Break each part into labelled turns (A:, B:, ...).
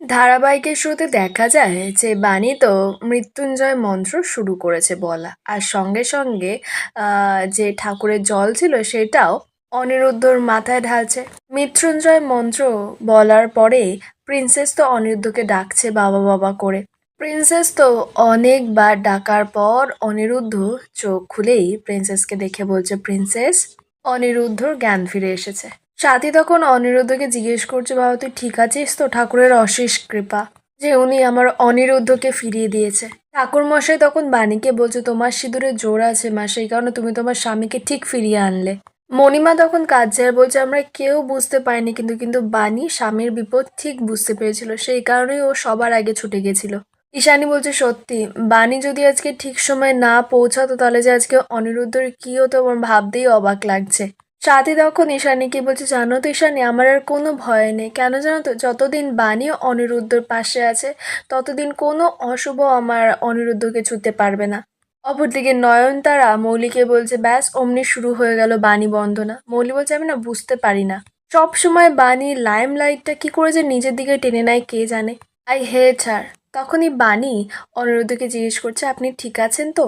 A: ধারাবাহিকের শুরুতে দেখা যায় যে বাণী তো মৃত্যুঞ্জয় মন্ত্র শুরু করেছে বলা। আর সঙ্গে সঙ্গে যে ঠাকুরের জল ছিল সেটাও অনিরুদ্ধর মাথায় ঢালছে। মৃত্যুঞ্জয় মন্ত্র বলার পরে প্রিন্সেস তো অনিরুদ্ধকে ডাকছে বাবা বাবা করে। প্রিন্সেস তো অনেকবার ডাকার পর অনিরুদ্ধ চোখ খুলেই প্রিন্সেসকে দেখে বলছে, প্রিন্সেস, অনিরুদ্ধর জ্ঞান ফিরে এসেছে। সাথী তখন অনিরুদ্ধকে জিজ্ঞেস করছে, বাবা, তুই ঠিক আছিস তো? ঠাকুরের অশেষ কৃপা যে উনি আমার অনিরুদ্ধকে ফিরিয়ে দিয়েছে। ঠাকুর মশাই তখন বাণীকে বলছে, তোমার সিঁদুরে জোর আছে মা সেই কারণে তুমি তোমার স্বামীকে ঠিক ফিরিয়ে আনলে। মণিমা তখন কাজ্যার বলছে, আমরা কেউ বুঝতে পারিনি, কিন্তু কিন্তু বাণী স্বামীর বিপদ ঠিক বুঝতে পেরেছিল। সেই কারণেই ও সবার আগে ছুটে গেছিল। ঈশানী বলছে, সত্যি, বাণী যদি আজকে ঠিক সময় না পৌঁছাতো, তাহলে যে আজকে অনিরুদ্ধর কি হতো আমার ভাবতেই অবাক লাগছে। সাথী তখন ঈশানীকে বলছে জানো তো ঈশানী? আমার আর কোনো ভয় নেই। কেন জানো তো? যতদিন বাণী অনিরুদ্ধর পাশে আছে, ততদিন কোনো অশুভ আমার অনিরুদ্ধকে ছুঁতে পারবে না। অপরদিকে নয়নতারা মৌলিকে বলছে, ব্যাস, অমনি শুরু হয়ে গেল বাণী বন্দনা। মৌলি বলছে, আমি না বুঝতে পারি না। সব সময় বাণী লাইম লাইটটা কি করে যে নিজের দিকে টেনে নেয়, কে জানে? আই হেট হার তখনই বাণী অনিরুদ্ধকে জিজ্ঞেস করছে, আপনি ঠিক আছেন তো?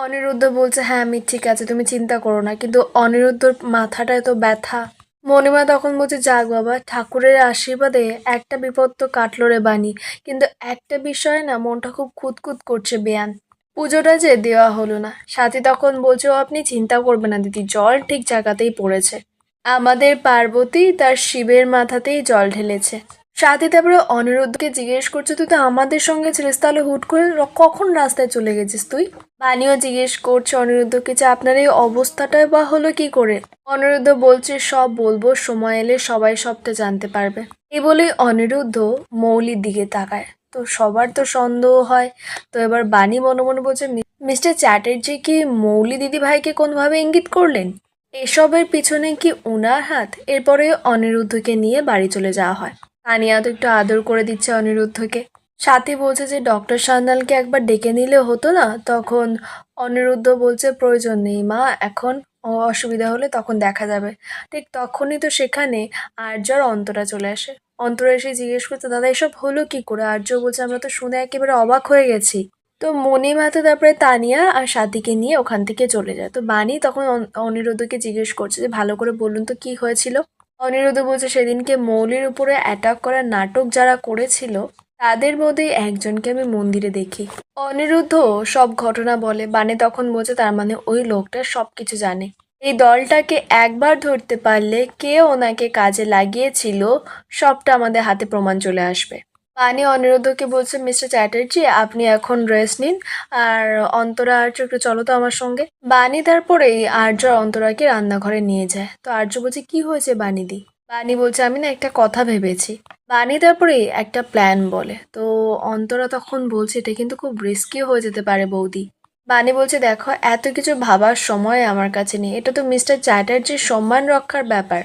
A: অনিরুদ্ধ বলছে হ্যাঁ আমি ঠিক আছে, তুমি চিন্তা করো না। কিন্তু অনিরুদ্ধর মাথাটায় তো ব্যথা। মণিমা তখন বলছে, যাক বাবা, ঠাকুরের আশীর্বাদে একটা বিপদ তো কাটলো রে বাণী। কিন্তু একটা বিষয়ে না মনটা খুব খুঁতখুত করছে বেয়ান। পুজোটা যে দেওয়া হলো না, সাথী তখন বলছে, "ও, আপনি চিন্তা করবেন না দিদি, জল ঠিক জায়গাতেই পড়েছে। আমাদের পার্বতী তার শিবের মাথাতেই জল ঢেলেছে। সাথী তারপরে অনিরুদ্ধকে জিজ্ঞেস করছে, তুই তো আমাদের সঙ্গে ছিলিস, তাহলে হুট করে কখন রাস্তায় চলে গেছিস তুই? বানিও জিজ্ঞেস করছে অনিরুদ্ধকে যে, আপনার এই অবস্থাটাই বা হলো কি করে? অনিরুদ্ধ বলছে, সব বলব, সময় এলে সবাই সবটা জানতে পারবে। এই বলেই অনিরুদ্ধ মৌলির দিকে তাকায়। তো সবার তো সন্দেহ হয়। তো এবার বাণী মনে মনে বলছে মিস্টার চ্যাটার্জি কি মৌলি দিদি ভাইকে কোনোভাবে ইঙ্গিত করলেন? এসবের পিছনে কি উনার হাত? এরপরে অনিরুদ্ধকে নিয়ে বাড়ি চলে যাওয়া হয়। তানিয়া তো একটু আদর করে দিচ্ছে অনিরুদ্ধকে। সাথী বলছে যে, ডক্টর সান্যালকে একবার ডেকে নিলে হতো না? তখন অনিরুদ্ধ বলছে, প্রয়োজন নেই মা, এখন অসুবিধা হলে তখন দেখা যাবে। ঠিক তখনই তো সেখানে আর্যর অন্তরা চলে আসে। অন্তরা এসে জিজ্ঞেস করছে, দাদা, এসব হলো কি করে? আর্য বলছে, আমরা তো শুনে একেবারে অবাক হয়ে গেছি। তো মণিমা তো তারপরে তানিয়া আর সাথীকে নিয়ে ওখান থেকে চলে যায়। তো বাণী তখন অন- অনিরুদ্ধকে জিজ্ঞেস করছে যে, ভালো করে বলুন তো কি হয়েছিল? অনিরুদ্ধ বলছে, সেদিনকে মৌলির উপরে অ্যাটাক করার নাটক যারা করেছিল, তাদের মধ্যে একজনকে আমি মন্দিরে দেখি। অনিরুদ্ধ সব ঘটনা বলে, বানে তখন বলছে, তার মানে ওই লোকটা সব কিছু জানে। এই দলটাকে একবার ধরতে পারলে কে ওনাকে কাজে লাগিয়েছিল, সবটা আমাদের হাতে প্রমাণ চলে আসবে। বাণী অনিরুদ্ধকে বলছে, মিস্টার চ্যাটার্জি, আপনি এখন রেস্ট নিন। আর অন্তরা, আর্য, একটু চলো তো আমার সঙ্গে। বাণী তারপরেই আর্য অন্তরাকে রান্নাঘরে নিয়ে যায়। তো আর্য বলছে, কি হয়েছে বাণীদি? বাণী বলছে, আমি না একটা কথা ভেবেছি। বাণী তারপরে একটা প্ল্যান বলে। তো অন্তরা তখন বলছে, এটা কিন্তু খুব রিস্কি হয়ে যেতে পারে বৌদি। বাণী বলছে, দেখো, এত কিছু ভাবার সময় আমার কাছে নেই। এটা তো মিস্টার চ্যাটার্জির সম্মান রক্ষার ব্যাপার।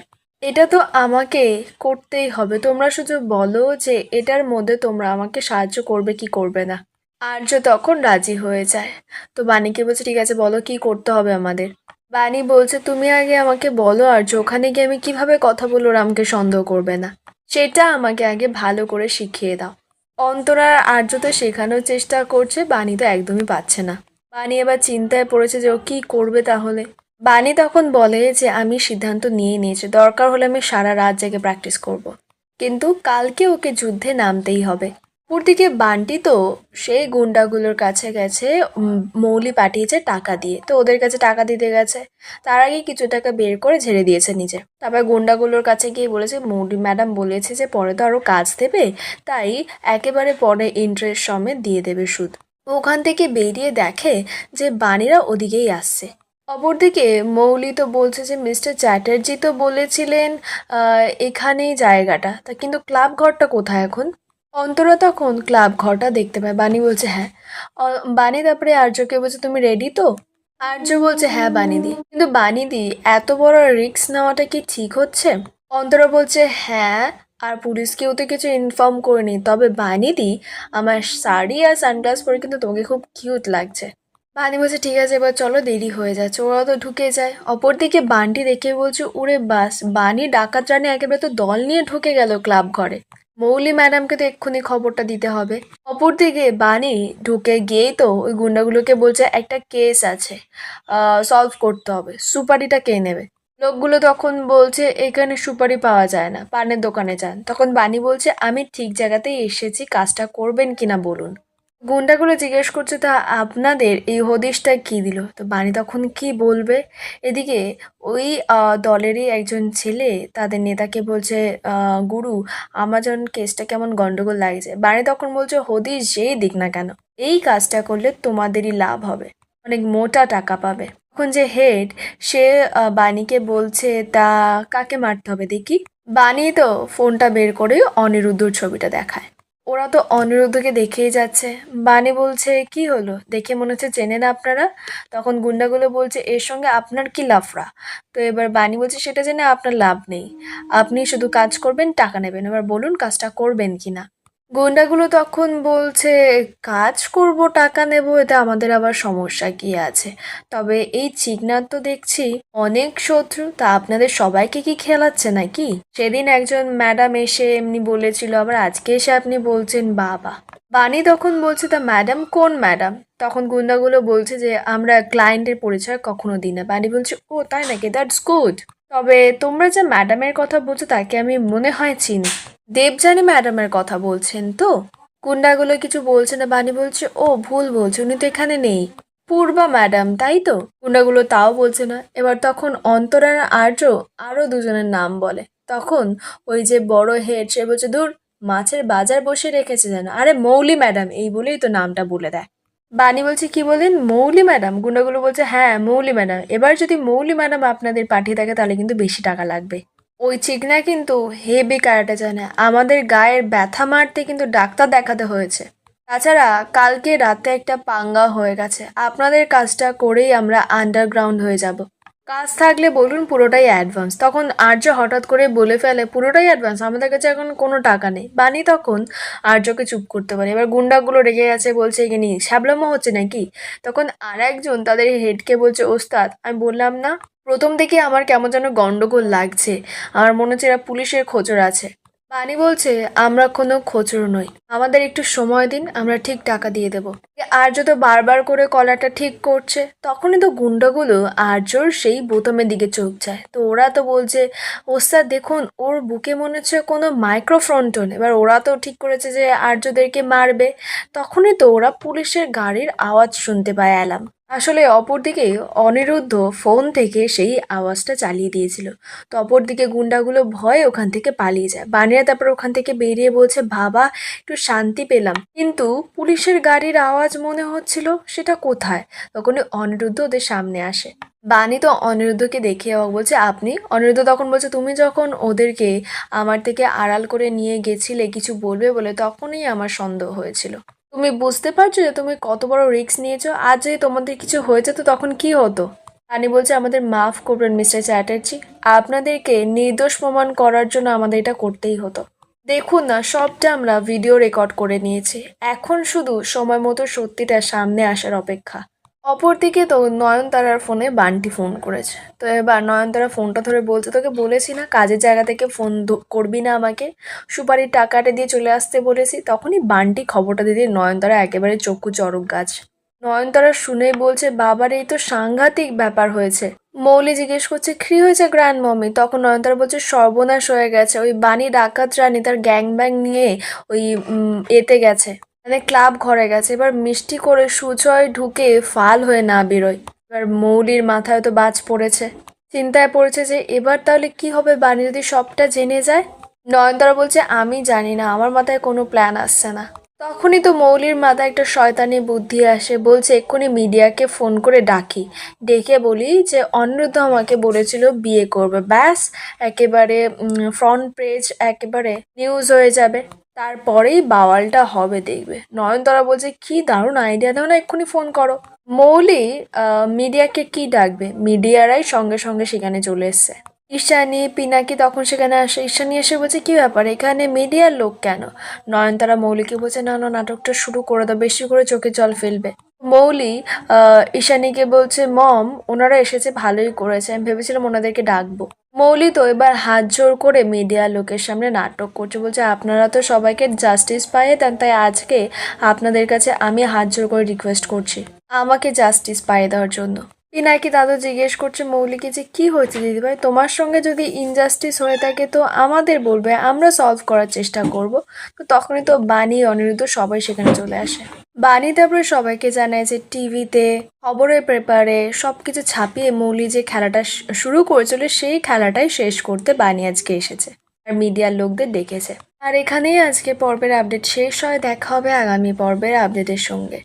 A: এটা তো আমাকে করতেই হবে। তোমরা শুধু বলো যে এটার মধ্যে তোমরা আমাকে সাহায্য করবে কি করবে না। আর্য তখন রাজি হয়ে যায়। তো বাণীকে বলছে, ঠিক আছে, বলো কি করতে হবে আমাদের? বাণী বলছে, তুমি আগে আমাকে বলো, আর্য, ওখানে গিয়ে আমি কীভাবে কথা বলব রামকে সন্দেহ করবে না। সেটা আমাকে আগে ভালো করে শিখিয়ে দাও। অন্তরা আর্য তো শেখানোর চেষ্টা করছে, বাণী তো একদমই পাচ্ছে না। বাণী এবার চিন্তায় পড়েছে যে ও কি করবে তাহলে। বাণী তখন বলে যে, আমি সিদ্ধান্ত নিয়ে নিয়েছি দরকার হলে আমি সারা রাত জেগে প্র্যাকটিস করব। কিন্তু কালকে ওকে যুদ্ধে নামতেই হবে। অপরদিকে বান্টি তো সেই গুন্ডাগুলোর কাছে গেছে মৌলি পাঠিয়েছে টাকা দিয়ে। তো ওদের কাছে টাকা দিতে গেছে। তার আগে কিছু টাকা বের করে ঝেড়ে দিয়েছে নিজে তারপর গুন্ডাগুলোর কাছে গিয়ে বলেছে, মৌলি ম্যাডাম বলেছে যে, পরে তো আরও কাজ দেবে। তাই একেবারে পরে ইন্টারেস্ট সমেত দিয়ে দেবে সুদ। ওখান থেকে বেরিয়ে দেখে যে, বাণীরা ওদিকেই আসছে। অপরদিকে মৌলি তো বলছে যে মিস্টার চ্যাটার্জি তো বলেছিলেন এখানেই জায়গাটা। তা কিন্তু ক্লাব ঘরটা কোথায় এখন? অন্তরা তখন ক্লাব ঘরটা দেখতে পায়। বাণী বলছে হ্যাঁ। বাণী তারপরে আর্যকে বলছে, তুমি রেডি তো? আর্য বলছে হ্যাঁ বাণীদি কিন্তু বাণীদি এত বড় রিস্ক নেওয়াটা কি ঠিক হচ্ছে? অন্তরা বলছে হ্যাঁ আর পুলিশকেও তো কিছু ইনফর্ম করিনি। তবে বাণীদি আমার শাড়ি আর সানগ্লাস পরে কিন্তু তোমাকে খুব কিউট লাগছে। বানি বলছে, ঠিক আছে, এবার চলো, দেরি হয়ে যাচ্ছে। ওরা তো ঢুকে যায়। অপরদিকে বানটি দেখে বলছে উড়ে বাস, বানি ডাকাত রানী একেবারে তো দল নিয়ে ঢুকে গেল ক্লাব ঘরে। মৌলি ম্যাডামকে তো এক্ষুনি খবরটা দিতে হবে। অপরদিকে বাণী ঢুকে গিয়েই তো ওই গুন্ডাগুলোকে বলছে, একটা কেস আছে সলভ করতে হবে, সুপারিটা কে নেবে? লোকগুলো তখন বলছে, এখানে সুপারি পাওয়া যায় না, পানের দোকানে যান। তখন বাণী বলছে, আমি ঠিক জায়গাতেই এসেছি, কাজটা করবেন কিনা বলুন। গুন্ডাগুলো জিজ্ঞেস করছে, তা আপনাদের এই হদিশটা কি দিল? তো বাণী তখন কি বলবে? এদিকে ওই দলেরই একজন ছেলে তাদের নেতাকে বলছে গুরু আমাজন কেসটা কেমন গন্ডগোল লাগছে বাণী তখন বলছে, হদিশ যেই দিক না কেন, এই কাজটা করলে তোমাদেরই লাভ হবে, অনেক মোটা টাকা পাবে। তখন যে হেড, সে বাণীকে বলছে, তা কাকে মারতে হবে দেখি? বাণী তো ফোনটা বের করে অনিরুদ্ধর ছবিটা দেখায়। ওরা তো অনিরুদ্ধকে দেখেই যাচ্ছে। বাণী বলছে, কি হলো? দেখে মনে হচ্ছে চেনে না আপনারা? তখন গুন্ডাগুলো বলছে, এর সঙ্গে আপনার কি লাফরা তো এবার বানি বলছে, সেটা জেনে আপনার লাভ নেই। আপনি শুধু কাজ করবেন, টাকা নেবেন। এবার বলুন, কাজটা করবেন কি না গুন্ডাগুলো তখন বলছে, কাজ করব, টাকা নেব, এতে আমাদের আবার সমস্যা কি আছে? তবে এই চিকনার তো দেখছি অনেক শত্রু, তা আপনাদের সবাইকে কি খেলাচ্ছে নাকি? সেদিন একজন ম্যাডাম এসে এমনি বলেছিল, আবার আজকে এসে আপনি বলছেন বাবা। বাণী তখন বলছে তা ম্যাডাম কোন ম্যাডাম তখন গুন্ডাগুলো বলছে যে, আমরা ক্লায়েন্টের পরিচয় কখনো দিই না। বাণী বলছে, ও, তাই নাকি? দ্যাটস গুড তবে তোমরা যে ম্যাডামের কথা বলছো, তাকে আমি মনে হয় চিনি। দেবযানী ম্যাডামের কথা বলছেন তো? গুন্ডাগুলো কিছু বলছে না বাণী বলছে, ও, ভুল বলছে, উনি তো এখানে নেই। পূর্বা ম্যাডাম তাই তো? গুন্ডাগুলো তাও বলছে না। এবার তখন অন্তরা আর আর্য আরও দুজনের নাম বলে। তখন ওই যে বড় হেড সে বলছে, দূর মাছের বাজার বসে রেখেছে যেন। আরে মৌলি ম্যাডাম, এই বলেই তো নামটা বলে দেয়। বাণী বলছে, কি বলেন মৌলি ম্যাডাম? গুন্ডাগুলো বলছে হ্যাঁ মৌলি ম্যাডাম। এবার যদি মৌলি ম্যাডাম আপনাদের পাঠিয়ে থাকে, তাহলে কিন্তু বেশি টাকা লাগবে। ওই চিকনা কিন্তু হেভি কারাটে জানে। আমাদের গায়ের ব্যথা মারতে কিন্তু ডাক্তার দেখাতে হয়েছে। তাছাড়া কালকে রাতে একটা পাঙ্গা হয়ে গেছে। আপনাদের কাজটা করেই আমরা আন্ডারগ্রাউন্ড হয়ে যাব। কাজ থাকলে বলুন পুরোটাই অ্যাডভান্স তখন আর্য হঠাৎ করে বলে ফেলে, পুরোটাই অ্যাডভান্স আমাদের কাছে এখন কোনো টাকা নেই। বানি তখন আর্যকে চুপ করতে পারে এবার গুন্ডাগুলো রেগে গেছে, বলছে এখানে শ্যাবলামো হচ্ছে নাকি? তখন আর একজন তাদের হেডকে বলছে, ওস্তাদ, আমি বললাম না, প্রথম থেকে আমার কেমন যেন গন্ডগোল লাগছে। আমার মনে হচ্ছে এরা পুলিশের খোঁজর আছে। বাণী বলছে, আমরা কোনো খোঁচর নই। আমাদের একটু সময় দিন, আমরা ঠিক টাকা দিয়ে দেবো। আর্য তো বারবার করে কলাটা ঠিক করছে। তখনই তো গুন্ডাগুলো আর্যর সেই বোতামের দিকে চোখ যায়। তো ওরা তো বলছে, ওস্তাদ, দেখুন, ওর বুকে মনে হচ্ছে কোনো মাইক্রোফ্রন্টন। এবার ওরা তো ঠিক করেছে যে আর্যদেরকে মারবে। তখনই তো ওরা পুলিশের গাড়ির আওয়াজ শুনতে পায় অ্যালাম আসলে অপরদিকে অনিরুদ্ধ ফোন থেকে সেই আওয়াজটা চালিয়ে দিয়েছিল। তো অপরদিকে গুন্ডাগুলো ভয়ে ওখান থেকে পালিয়ে যায়। বানিয়া তারপর ওখান থেকে বেরিয়ে বলছে, বাবা, একটু শান্তি পেলাম। কিন্তু পুলিশের গাড়ির আওয়াজ মনে হচ্ছিল সেটা কোথায়? তখনই অনিরুদ্ধ ওদের সামনে আসে। বাণী তো অনিরুদ্ধকে দেখে অবাক, বলছে, আপনি? অনিরুদ্ধ তখন বলছে, তুমি যখন ওদেরকে আমার থেকে আড়াল করে নিয়ে গেছিলে, কিছু বলবে বলে তখনই আমার সন্দেহ হয়েছিল। তুমি বুঝতে পারছ যে তুমি কত বড় রিস্ক নিয়েছো? আজ যদি তোমাদের কিছু হয়েছে তো তখন কি হতো? রানী বলছে, আমাদের মাফ করবেন, মিস্টার চ্যাটার্জি। আপনাদেরকে নির্দোষ প্রমাণ করার জন্য আমাদের এটা করতেই হতো। দেখুন না, সবটা আমরা ভিডিও রেকর্ড করে নিয়েছি। এখন শুধু সময় মতো সত্যিটা সামনে আসার অপেক্ষা। অপরদিকে তো নয়নতারার ফোনে বান্টি ফোন করেছে। তো এবার নয়নতারা ফোনটা ধরে বলছে, তোকে বলেছি না, কাজের জায়গা থেকে ফোন করবি না আমাকে। সুপারির টাকাটা দিয়ে চলে আসতে বলেছি। তখনই বান্টি খবরটা দিয়ে নয়নতারা একেবারে চক্ষু চরক গাছ। নয়নতারা শুনেই বলছে, বাবার এই তো সাংঘাতিক ব্যাপার হয়েছে। মৌলি জিজ্ঞেস করছে, কি হয়েছে গ্র্যান্ড মমি? তখন নয়নতারা বলছে, সর্বনাশ হয়ে গেছে। ওই বাণী ডাকাত রানী তার গ্যাং ব্যাং নিয়ে ওই এতে গেছে। মানে ক্লাব ঘরে গেছে। এবার মিষ্টি করে সুজয় ঢুকে ফাল হয়ে না বেরোয়। এবার মৌলির মাথায় তো বাজ পড়েছে। চিন্তায় পড়েছে যে এবার তাহলে কি হবে? বাণী যদি সবটা জেনে যায়? নয়নতারা বলছে, আমি জানি না, আমার মাথায় কোনো প্ল্যান আসছে না। তখনই তো মৌলির মাথায় একটা শয়তানি বুদ্ধি আসে। বলছে, এক্ষুনি মিডিয়াকে ফোন করে ডাকি। ডেকে বলি যে, অনিরুদ্ধ আমাকে বলেছিল বিয়ে করবে। ব্যাস, একেবারে ফ্রন্ট পেজ একেবারে নিউজ হয়ে যাবে। তারপরেই বাওয়ালটা হবে দেখবে। নয়নতারা বলছে, কি দারুণ আইডিয়া দাও না এক্ষুনি ফোন করো। মৌলি মিডিয়াকে কি ডাকবে? মিডিয়ারাই সঙ্গে সঙ্গে সেখানে চলে এসছে। ঈশানি, পিনাকি তখন সেখানে আসে। ঈশানি এসে বলছে, কি ব্যাপার? এখানে মিডিয়ার লোক কেন? নয়নতারা মৌলিকে বলছে, না না, নাটকটা শুরু করে দাও, বেশি করে চোখে জল ফেলবে। মৌলি ঈশানীকে বলছে, মম, ওনারা এসেছে, ভালোই করেছে। আমি ভেবেছিলাম ওনাদেরকে ডাকবো। মৌলি তো এবার হাত জোর করে মিডিয়া লোকের সামনে নাটক করছে বলছে, আপনারা তো সবাইকে জাস্টিস পাইয়ে দেন, তাই আজকে আপনাদের কাছে আমি হাত জোর করে রিকোয়েস্ট করছি। আমাকে জাস্টিস পায়ে দেওয়ার জন্য। পিনাকি দাদু জিজ্ঞেস করছে মৌলিকে যে কি হয়েছে দিদিভাই? তোমার সঙ্গে যদি ইনজাস্টিস হয়ে থাকে তো আমাদের বলবে, আমরা সলভ করার চেষ্টা করব। তো তখনই তো বাণী, অনিরুদ্ধ সবাই সেখানে চলে আসে। বাণী তারপরে সবাইকে জানায় যে টিভিতে, খবরের পেপারে সব কিছু ছাপিয়ে মৌলি যে খেলাটা শুরু করেছিল, সেই খেলাটাই শেষ করতে বাণী আজকে এসেছে। আর মিডিয়ার লোকদের ডেকেছে। আর এখানেই আজকে পর্বের আপডেট শেষ হয়। দেখা হবে আগামী পর্বের আপডেটের সঙ্গে।